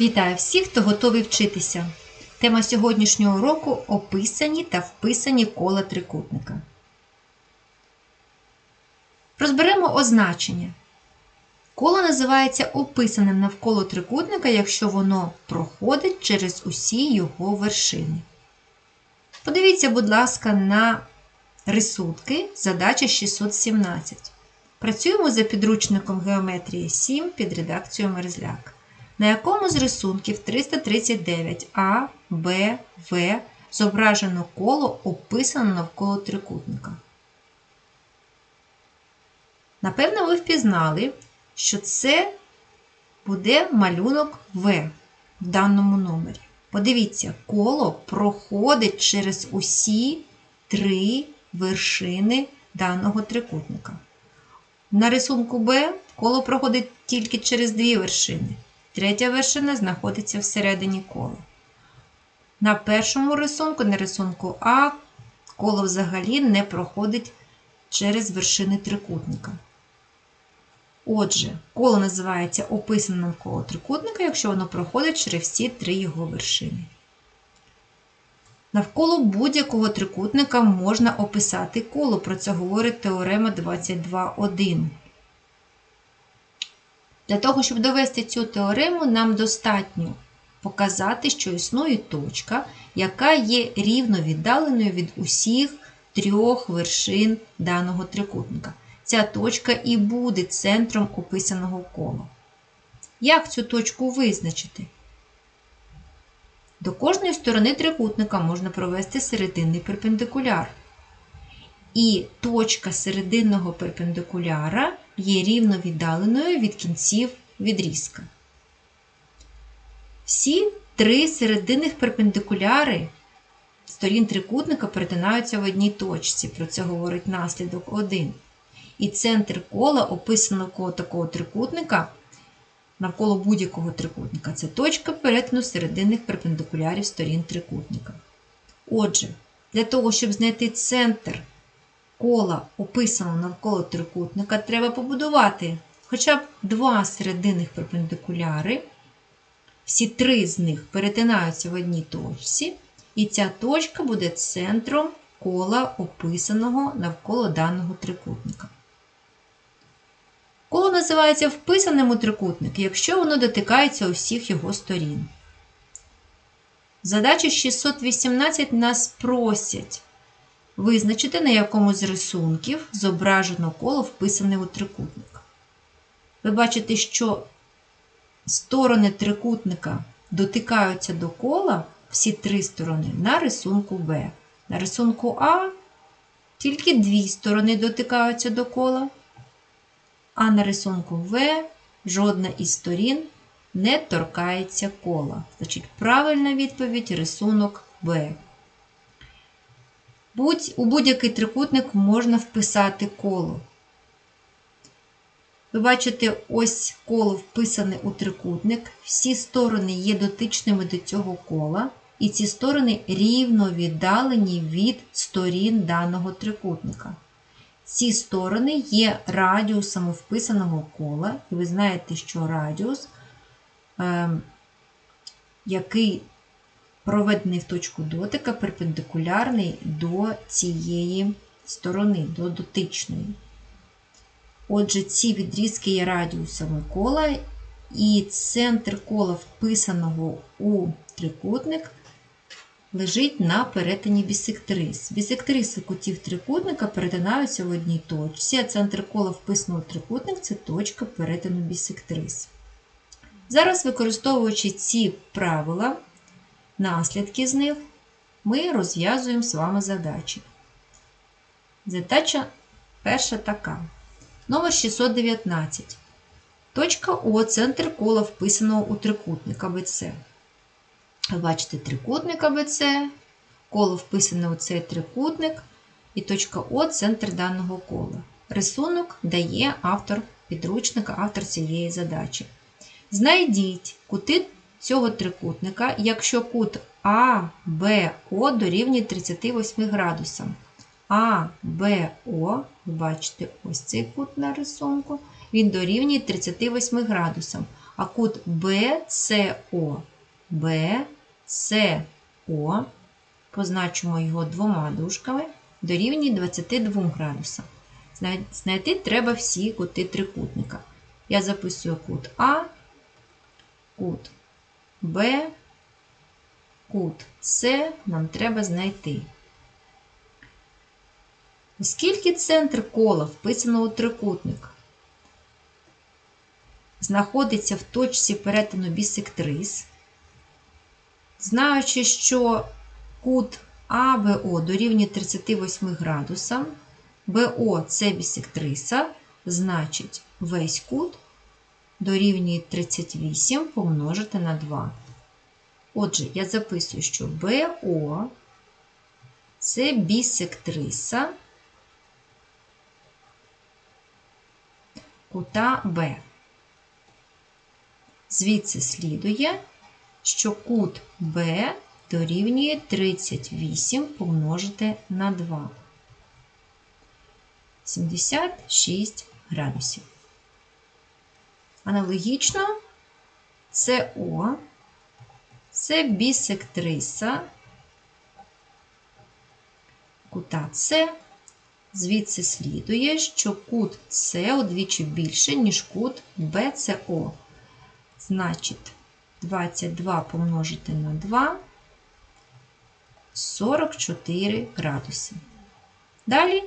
Вітаю всіх, хто готовий вчитися. Тема сьогоднішнього уроку описані та вписані кола трикутника. Розберемо означення. Коло називається описаним навколо трикутника, якщо воно проходить через усі його вершини. Подивіться, будь ласка, на рисунки задача 617. Працюємо за підручником Геометрія 7 під редакцією Мерзляк. На якому з рисунків 339 А, Б, В зображено коло описано навколо трикутника. Напевно, ви впізнали, що це буде малюнок В в даному номері. Подивіться, коло проходить через усі три вершини даного трикутника. На рисунку Б коло проходить тільки через дві вершини. Третя вершина знаходиться всередині кола. На першому рисунку, на рисунку А, коло взагалі не проходить через вершини трикутника. Отже, коло називається описаним навколо трикутника, якщо воно проходить через всі три його вершини. Навколо будь-якого трикутника можна описати коло. Про це говорить теорема 22.1. Для того, щоб довести цю теорему, нам достатньо показати, що існує точка, яка є рівно віддаленою від усіх трьох вершин даного трикутника. Ця точка і буде центром описаного кола. Як цю точку визначити? До кожної сторони трикутника можна провести серединний перпендикуляр. І точка серединного перпендикуляра є рівно віддаленою від кінців відрізка. Всі три серединних перпендикуляри сторін трикутника перетинаються в одній точці. Про це говорить наслідок 1. І центр кола, описаного такого трикутника, навколо будь-якого трикутника, це точка перетину серединних перпендикулярів сторін трикутника. Отже, для того, щоб знайти центр кола, описаного навколо трикутника, треба побудувати хоча б два серединних перпендикуляри. Всі три з них перетинаються в одній точці, і ця точка буде центром кола, описаного навколо даного трикутника. Коло називається вписаним у трикутник, якщо воно дотикається усіх його сторін. Задача 618 нас просять визначити, на якому з рисунків зображено коло вписане у трикутник. Ви бачите, що сторони трикутника дотикаються до кола всі три сторони на рисунку Б. На рисунку А тільки дві сторони дотикаються до кола, а на рисунку В жодна із сторін не торкається кола. Значить, правильна відповідь рисунок Б. Будь, у будь-який трикутник можна вписати коло. Ви бачите, ось коло вписане у трикутник. Всі сторони є дотичними до цього кола, і ці сторони рівно віддалені від сторін даного трикутника. Ці сторони є радіусами вписаного кола, і ви знаєте, що радіус, е, який проведений в точку дотика, перпендикулярний до цієї сторони, до дотичної. Отже, ці відрізки є радіусами кола, і центр кола, вписаного у трикутник, лежить на перетині бісектрис. Бісектриси кутів трикутника перетинаються в одній точці, а центр кола вписаного у трикутник це точка перетину бісектрис. Зараз, використовуючи ці правила, наслідки з них, ми розв'язуємо з вами задачі. Задача перша така. Номер 619. Точка О центр кола вписаного у трикутник АБЦ. Ви бачите трикутник АБЦ, коло вписане у цей трикутник, і точка О центр даного кола. Рисунок дає автор підручника, автор цієї задачі. Знайдіть кути цього трикутника, якщо кут АБО дорівнює 38 градусам. АБО, ви бачите, ось цей кут на рисунку, він дорівнює 38 градусам. А кут BCO, BCO, позначимо його двома дужками, дорівнює 22 градусам. Знайти треба всі кути трикутника. Я записую кут А, кут Б, кут С нам треба знайти. Оскільки центр кола вписано у трикутник, знаходиться в точці перетину бісектрис, знаючи, що кут АБО дорівнює 38 градусам, БО це бісектриса, значить весь кут дорівнює 38 помножити на 2. Отже, я записую, що БО це бісектриса кута Б. Звідси слідує, що кут Б дорівнює 38 помножити на 2. 76 градусів. Аналогічно СО це бісектриса кута С. Звідси слідує, що кут С удвічі більше, ніж кут БЦО. Значить, 22 помножити на 2 44 градуси. Далі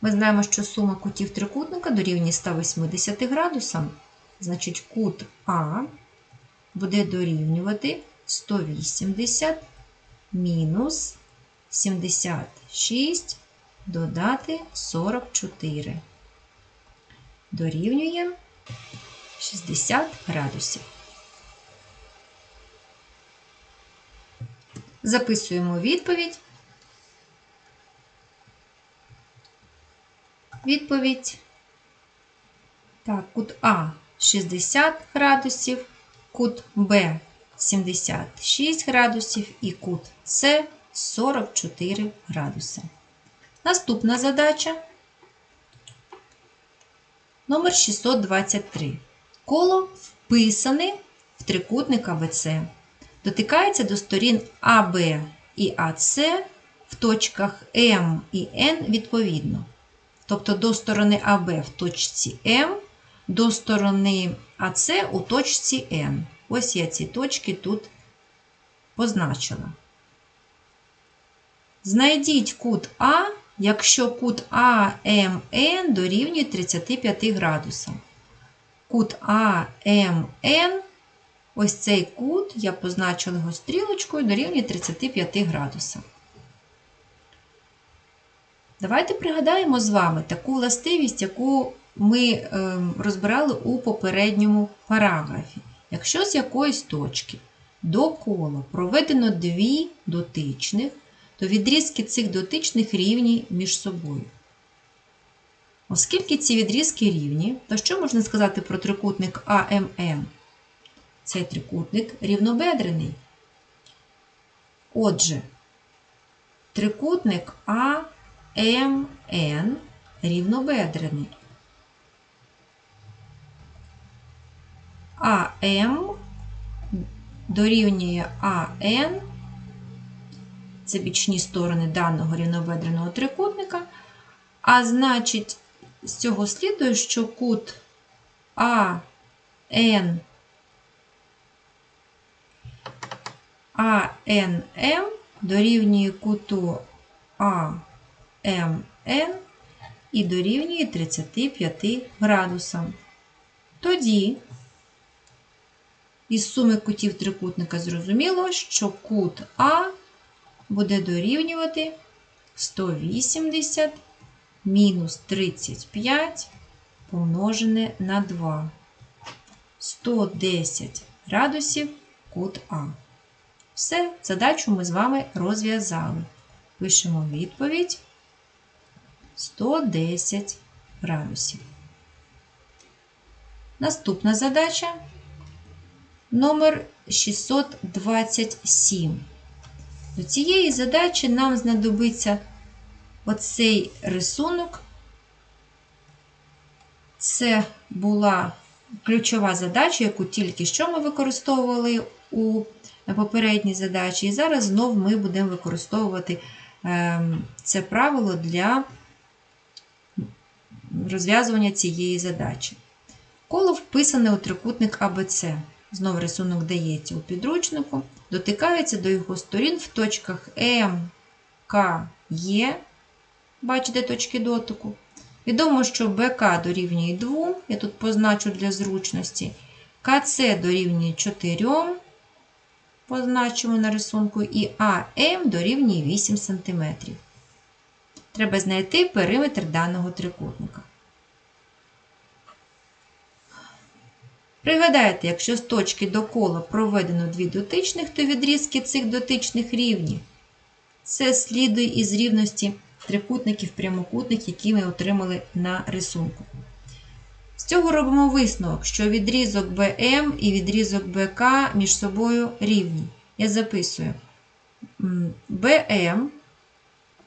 ми знаємо, що сума кутів трикутника дорівнює 180 градусам. Значить, кут А буде дорівнювати 180 мінус 76 додати 44. Дорівнює 60 градусів. Записуємо відповідь. Відповідь. Так, кут А 60 градусів, кут Б 76 градусів і кут С 44 градуси. Наступна задача номер 623. Коло вписане в трикутник АБЦ. Дотикається до сторін АБ і АС в точках М і Н відповідно. Тобто до сторони АБ в точці М, до сторони АС у точці Н. Ось я ці точки тут позначила. Знайдіть кут А, якщо кут АМН дорівнює 35 градусам. Кут АМН, ось цей кут, я позначила його стрілочкою, дорівнює 35 градусам. Давайте пригадаємо з вами таку властивість, яку ми розбирали у попередньому параграфі. Якщо з якоїсь точки до кола проведено дві дотичних, то відрізки цих дотичних рівні між собою. Оскільки ці відрізки рівні, то що можна сказати про трикутник АМН? Цей трикутник рівнобедрений. Отже, трикутник АМН рівнобедрений. АМ дорівнює АН, це бічні сторони даного рівнобедреного трикутника, а значить, з цього слідує, що кут АН АНМ дорівнює куту АМН і дорівнює 35 градусам. Тоді із суми кутів трикутника зрозуміло, що кут А буде дорівнювати 180 мінус 35 помножене на 2. 110 градусів кут А. Все, задачу ми з вами розв'язали. Пишемо відповідь 110 градусів. Наступна задача номер 627. До цієї задачі нам знадобиться оцей рисунок. Це була ключова задача, яку тільки що ми використовували у попередній задачі. І зараз знов ми будемо використовувати ем, це правило для розв'язування цієї задачі. Коло вписане у трикутник АБЦ. Знов рисунок дається у підручнику, дотикається до його сторін в точках М, К, Є. Бачите точки дотику. Відомо, що БК дорівнює 2, я тут позначу для зручності. КЦ дорівнює 4, позначимо на рисунку, і АМ дорівнює 8 см. Треба знайти периметр даного трикутника. Пригадайте, якщо з точки до кола проведено дві дотичних, то відрізки цих дотичних рівні. Це слідує із рівності трикутників прямокутних, які ми отримали на рисунку. З цього робимо висновок, що відрізок BM і відрізок БК між собою рівні. Я записую BM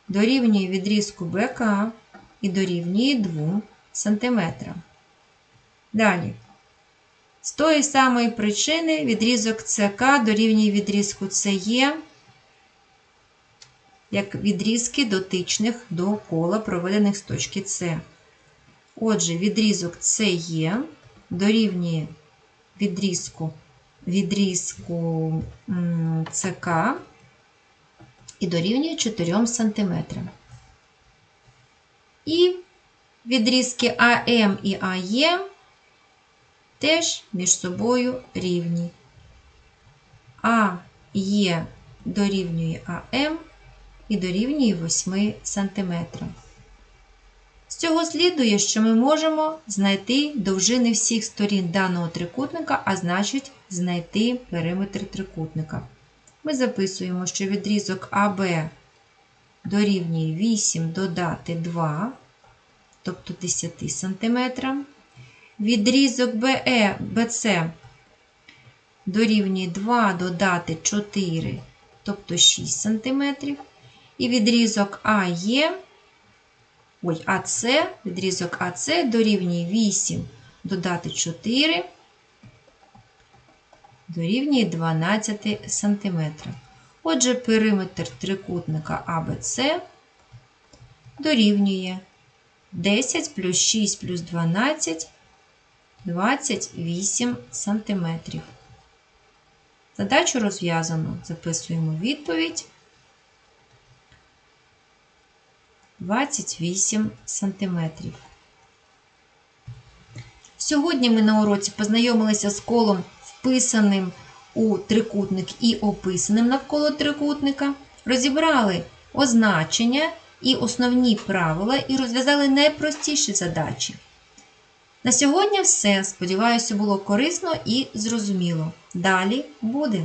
дорівнює відрізку БК і дорівнює 2 см. Далі. З тої самої причини відрізок ЦК дорівнює відрізку СЕ, як відрізки дотичних до кола, проведених з точки С. Отже, відрізок СЕ дорівнює відрізку, відрізку ЦК і дорівнює 4 см. І відрізки АМ і АЕ теж між собою рівні. А є дорівнює АМ і дорівнює 8 см. З цього слідує, що ми можемо знайти довжини всіх сторін даного трикутника, а значить, знайти периметр трикутника. Ми записуємо, що відрізок АБ дорівнює 8 додати 2, тобто 10 см. Відрізок BE, BC дорівнює 2 додати 4, тобто 6 см. І відрізок АЕ, ой, АС, відрізок АС дорівнює 8 додати 4, дорівнює 12 см. Отже, периметр трикутника АБЦ дорівнює 10 плюс 6 плюс 12 28 см. Задачу розв'язано. Записуємо відповідь 28 см. Сьогодні ми на уроці познайомилися з колом, вписаним у трикутник і описаним навколо трикутника, розібрали означення і основні правила і розв'язали найпростіші задачі. На сьогодні все. Сподіваюся, було корисно і зрозуміло. Далі буде.